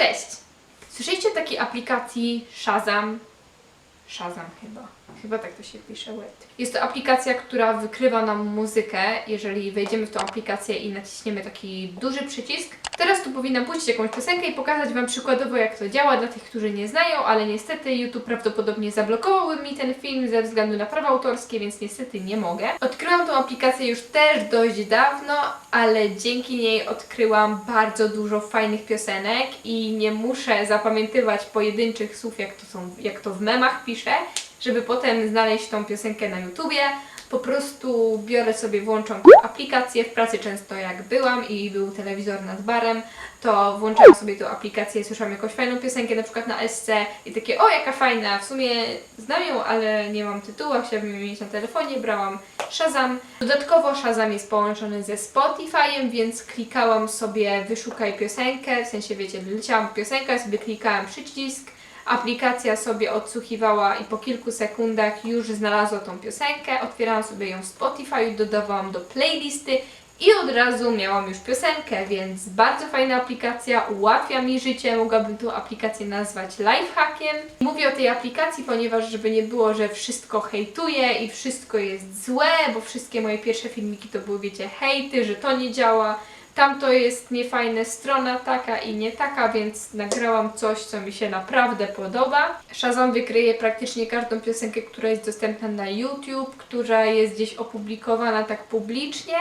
Cześć! Słyszeliście o takiej aplikacji Shazam? Shazam chyba. Chyba tak to się pisze. Wait. Jest to aplikacja, która wykrywa nam muzykę. Jeżeli wejdziemy w tą aplikację i naciśniemy taki duży przycisk, teraz tu powinnam puścić jakąś piosenkę i pokazać Wam przykładowo jak to działa dla tych, którzy nie znają, ale niestety YouTube prawdopodobnie zablokowałby mi ten film ze względu na prawa autorskie, więc niestety nie mogę. Odkryłam tą aplikację już też dość dawno, ale dzięki niej odkryłam bardzo dużo fajnych piosenek i nie muszę zapamiętywać pojedynczych słów, jak to, są, jak to w memach piszę, żeby potem znaleźć tą piosenkę na YouTubie. Po prostu biorę sobie, włączam aplikację. W pracy często jak byłam i był telewizor nad barem, to włączałam sobie tą aplikację, słyszałam jakąś fajną piosenkę, na przykład na SC i takie, o jaka fajna, w sumie znam ją, ale nie mam tytułu, chciałabym ją mieć na telefonie, brałam Shazam. Dodatkowo Shazam jest połączony ze Spotify'em, więc klikałam sobie wyszukaj piosenkę, w sensie wiecie, leciałam piosenkę, sobie klikałam przycisk, aplikacja sobie odsłuchiwała i po kilku sekundach już znalazła tą piosenkę, otwierałam sobie ją w Spotify, dodawałam do playlisty i od razu miałam już piosenkę, więc bardzo fajna aplikacja, ułatwia mi życie, mogłabym tą aplikację nazwać lifehackiem. Mówię o tej aplikacji, ponieważ żeby nie było, że wszystko hejtuję i wszystko jest złe, bo wszystkie moje pierwsze filmiki to były, wiecie, hejty, że to nie działa, tamto jest niefajne, strona taka i nie taka, więc nagrałam coś, co mi się naprawdę podoba. Shazam wykryje praktycznie każdą piosenkę, która jest dostępna na YouTube, która jest gdzieś opublikowana tak publicznie.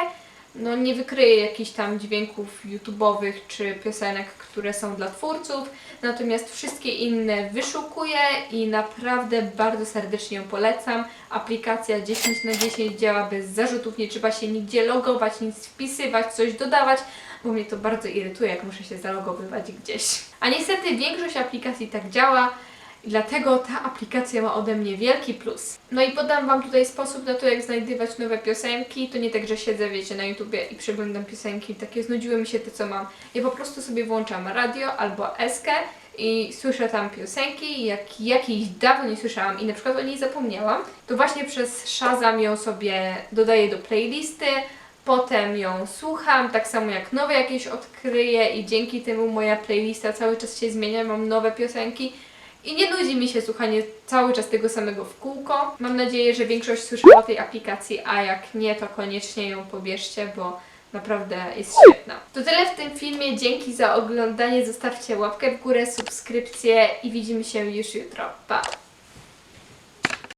No nie wykryje jakichś tam dźwięków YouTube'owych czy piosenek, które są dla twórców, natomiast wszystkie inne wyszukuję i naprawdę bardzo serdecznie ją polecam. Aplikacja 10 na 10 działa bez zarzutów, nie trzeba się nigdzie logować, nic wpisywać, coś dodawać, bo mnie to bardzo irytuje, jak muszę się zalogowywać gdzieś. A niestety większość aplikacji tak działa, i dlatego ta aplikacja ma ode mnie wielki plus. No i podam Wam tutaj sposób na to, jak znajdywać nowe piosenki. To nie tak, że siedzę, wiecie, na YouTubie i przeglądam piosenki, takie znudziły mi się te, co mam. Ja po prostu sobie włączam radio albo eskę i słyszę tam piosenki, jak jakiejś dawno nie słyszałam i na przykład o niej zapomniałam, to właśnie przez Shazam ją sobie dodaję do playlisty, potem ją słucham, tak samo jak nowe jakieś odkryję i dzięki temu moja playlista cały czas się zmienia, mam nowe piosenki i nie nudzi mi się słuchanie cały czas tego samego w kółko. Mam nadzieję, że większość słyszała o tej aplikacji, a jak nie, to koniecznie ją pobierzcie, bo naprawdę jest świetna. To tyle w tym filmie. Dzięki za oglądanie. Zostawcie łapkę w górę, subskrypcję i widzimy się już jutro. Pa!